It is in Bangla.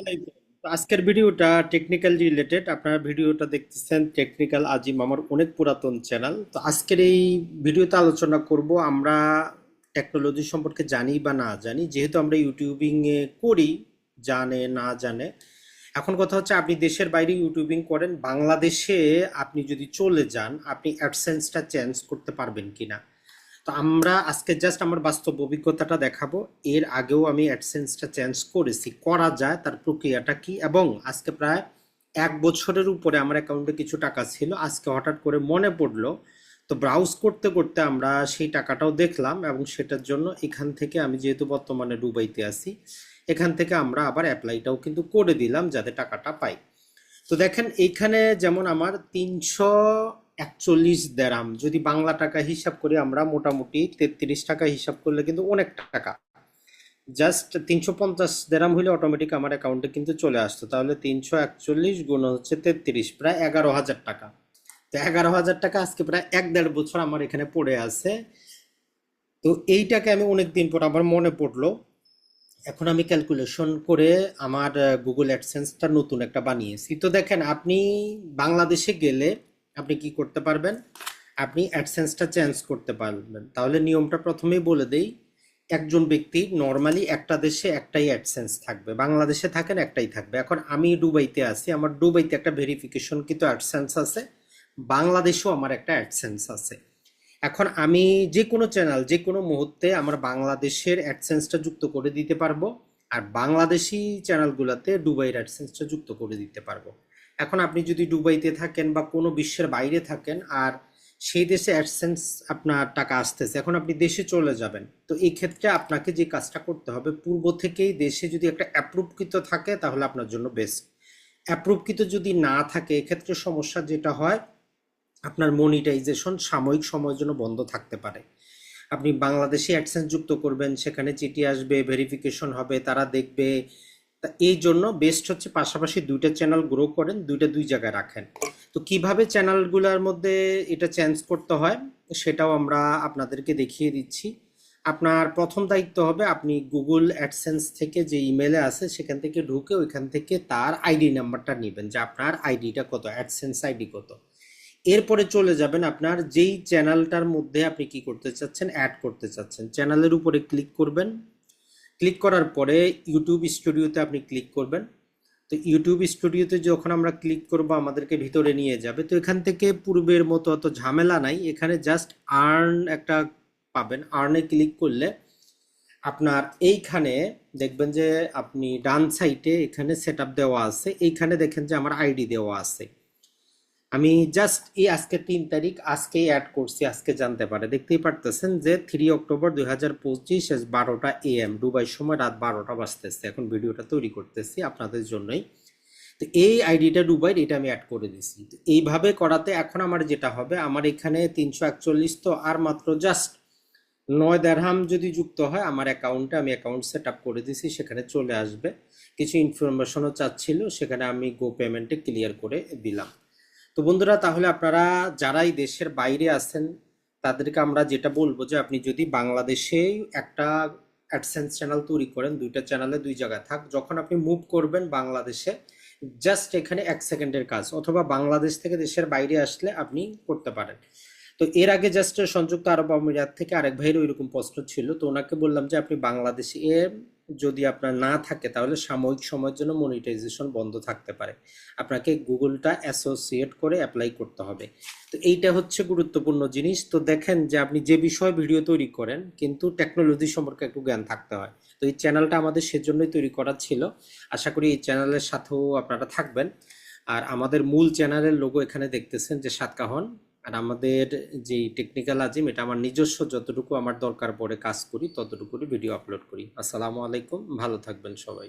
আলাইকুম আজকের ভিডিওটা টেকনিক্যাল রিলেটেড আপনারা ভিডিওটা দেখতেছেন টেকনিক্যাল আজিম আমার অনেক পুরাতন চ্যানেল তো আজকের এই ভিডিওতে আলোচনা করব আমরা টেকনোলজি সম্পর্কে জানি বা না জানি। যেহেতু আমরা ইউটিউবিং এ করি, জানে, না জানে। এখন কথা হচ্ছে আপনি দেশের বাইরে ইউটিউবিং করেন, বাংলাদেশে আপনি যদি চলে যান, আপনি অ্যাডসেন্সটা চেঞ্জ করতে পারবেন কিনা। তো আমরা আজকে জাস্ট আমার বাস্তব অভিজ্ঞতাটা দেখাবো। এর আগেও আমি অ্যাডসেন্সটা চেঞ্জ করেছি। করা যায়, তার প্রক্রিয়াটা কি? এবং আজকে প্রায় এক বছরের উপরে আমার অ্যাকাউন্টে কিছু টাকা ছিল। আজকে হঠাৎ করে মনে পড়ল। তো ব্রাউজ করতে করতে আমরা সেই টাকাটাও দেখলাম এবং সেটার জন্য এখান থেকে আমি যেহেতু বর্তমানে ডুবাইতে আছি, এখান থেকে আমরা আবার অ্যাপ্লাইটাও কিন্তু করে দিলাম যাতে টাকাটা পাই। তো দেখেন এইখানে যেমন আমার তিনশো একচল্লিশ দেরাম। যদি বাংলা টাকা হিসাব করি আমরা মোটামুটি তেত্রিশ টাকা হিসাব করলে কিন্তু অনেক টাকা। জাস্ট তিনশো পঞ্চাশ দেরাম হলে অটোমেটিক আমার অ্যাকাউন্টে কিন্তু চলে আসতো। তাহলে তিনশো একচল্লিশ গুণ হচ্ছে তেত্রিশ, প্রায় এগারো হাজার টাকা। তো এগারো হাজার টাকা আজকে প্রায় এক দেড় বছর আমার এখানে পড়ে আছে। তো এইটাকে আমি অনেক দিন পর আবার মনে পড়ল। এখন আমি ক্যালকুলেশন করে আমার গুগল অ্যাডসেন্সটা নতুন একটা বানিয়েছি। তো দেখেন, আপনি বাংলাদেশে গেলে আপনি কি করতে পারবেন? আপনি অ্যাডসেন্সটা চেঞ্জ করতে পারবেন। তাহলে নিয়মটা প্রথমেই বলে দেই, একজন ব্যক্তি নর্মালি একটা দেশে একটাই অ্যাডসেন্স থাকবে। বাংলাদেশে থাকেন, একটাই থাকবে। এখন আমি দুবাইতে আছি, আমার দুবাইতে একটা ভেরিফিকেশন কিন্তু অ্যাডসেন্স আছে, বাংলাদেশেও আমার একটা অ্যাডসেন্স আছে। এখন আমি যে কোনো চ্যানেল যে কোনো মুহূর্তে আমার বাংলাদেশের অ্যাডসেন্সটা যুক্ত করে দিতে পারব, আর বাংলাদেশি চ্যানেলগুলোতে দুবাইয়ের অ্যাডসেন্সটা যুক্ত করে দিতে পারব। এখন আপনি যদি দুবাইতে থাকেন বা কোনো বিশ্বের বাইরে থাকেন, আর সেই দেশে অ্যাডসেন্স আপনার টাকা আসতেছে, এখন আপনি দেশে চলে যাবেন, তো এই ক্ষেত্রে আপনাকে যে কাজটা করতে হবে, পূর্ব থেকেই দেশে যদি একটা অ্যাপ্রুভকৃত থাকে, তাহলে আপনার জন্য বেস্ট অ্যাপ্রুভকৃত যদি না থাকে, এক্ষেত্রে সমস্যা যেটা হয়, আপনার মনিটাইজেশন সাময়িক সময়ের জন্য বন্ধ থাকতে পারে। আপনি বাংলাদেশে অ্যাডসেন্স যুক্ত করবেন, সেখানে চিঠি আসবে ভেরিফিকেশন হবে, তারা দেখবে তা এই জন্য বেস্ট হচ্ছে পাশাপাশি দুইটা চ্যানেল গ্রো করেন, দুইটা দুই জায়গায় রাখেন। তো কীভাবে চ্যানেলগুলোর মধ্যে এটা চেঞ্জ করতে হয়, সেটাও আমরা আপনাদেরকে দেখিয়ে দিচ্ছি। আপনার প্রথম দায়িত্ব হবে আপনি গুগল অ্যাডসেন্স থেকে যে ইমেলে আছে, সেখান থেকে ঢুকে ওইখান থেকে তার আইডি নাম্বারটা নেবেন, যে আপনার আইডিটা কত অ্যাডসেন্স আইডি কত। এরপরে চলে যাবেন আপনার যেই চ্যানেলটার মধ্যে আপনি কি করতে চাচ্ছেন অ্যাড করতে চাচ্ছেন। চ্যানেলের উপরে ক্লিক করবেন ক্লিক করার পরে ইউটিউব স্টুডিওতে আপনি ক্লিক করবেন। তো ইউটিউব স্টুডিওতে যখন আমরা ক্লিক করব, আমাদেরকে ভিতরে নিয়ে যাবে। তো এখান থেকে পূর্বের মতো অত ঝামেলা নাই। এখানে জাস্ট আর্ন একটা পাবেন। আর্নে ক্লিক করলে আপনার এইখানে দেখবেন যে আপনি ডান সাইটে এখানে সেট দেওয়া আছে। এইখানে দেখেন যে আমার আইডি দেওয়া আছে। আমি জাস্ট এই আজকে তিন তারিখ, আজকেই অ্যাড করছি, আজকে জানতে পারে। দেখতেই পারতেছেন যে থ্রি অক্টোবর দুই হাজার পঁচিশ বারোটা এ এম দুবাই সময় রাত বারোটা বাজতেছে। এখন ভিডিওটা তৈরি করতেছি আপনাদের জন্যই। তো এই আইডিটা ডুবাইর এটা আমি অ্যাড করে দিছি তো এইভাবে করাতে এখন আমার যেটা হবে, আমার এখানে তিনশো একচল্লিশ তো আর মাত্র জাস্ট নয় দেড়হাম যদি যুক্ত হয়, আমার অ্যাকাউন্টে আমি অ্যাকাউন্ট সেট আপ করে দিছি সেখানে চলে আসবে। কিছু ইনফরমেশনও চাচ্ছিল, সেখানে আমি গো পেমেন্টে ক্লিয়ার করে দিলাম। তো বন্ধুরা, তাহলে আপনারা যারাই দেশের বাইরে আছেন, তাদেরকে আমরা যেটা বলব যে, আপনি যদি বাংলাদেশে একটা অ্যাডসেন্স চ্যানেল তৈরি করেন, দুইটা চ্যানেলে দুই জায়গায় থাক, যখন আপনি মুভ করবেন বাংলাদেশে জাস্ট এখানে এক সেকেন্ডের কাজ, অথবা বাংলাদেশ থেকে দেশের বাইরে আসলে আপনি করতে পারেন। তো এর আগে জাস্ট সংযুক্ত আরব আমিরাত থেকে আরেক ভাইয়ের ওইরকম প্রশ্ন ছিল, তো ওনাকে বললাম যে, আপনি বাংলাদেশে যদি আপনার না থাকে, তাহলে সাময়িক সময়ের জন্য মনিটাইজেশন বন্ধ থাকতে পারে। আপনাকে গুগলটা অ্যাসোসিয়েট করে অ্যাপ্লাই করতে হবে। তো এইটা হচ্ছে গুরুত্বপূর্ণ জিনিস। তো দেখেন যে আপনি যে বিষয়ে ভিডিও তৈরি করেন, কিন্তু টেকনোলজি সম্পর্কে একটু জ্ঞান থাকতে হয়। তো এই চ্যানেলটা আমাদের সেজন্যই তৈরি করা ছিল। আশা করি এই চ্যানেলের সাথেও আপনারা থাকবেন। আর আমাদের মূল চ্যানেলের লোগো এখানে দেখতেছেন যে সাতকাহন। আর আমাদের যে টেকনিক্যাল আজিম, এটা আমার নিজস্ব যতটুকু আমার দরকার পড়ে কাজ করি ততটুকু ভিডিও আপলোড করি। আসসালামু আলাইকুম, ভালো থাকবেন সবাই।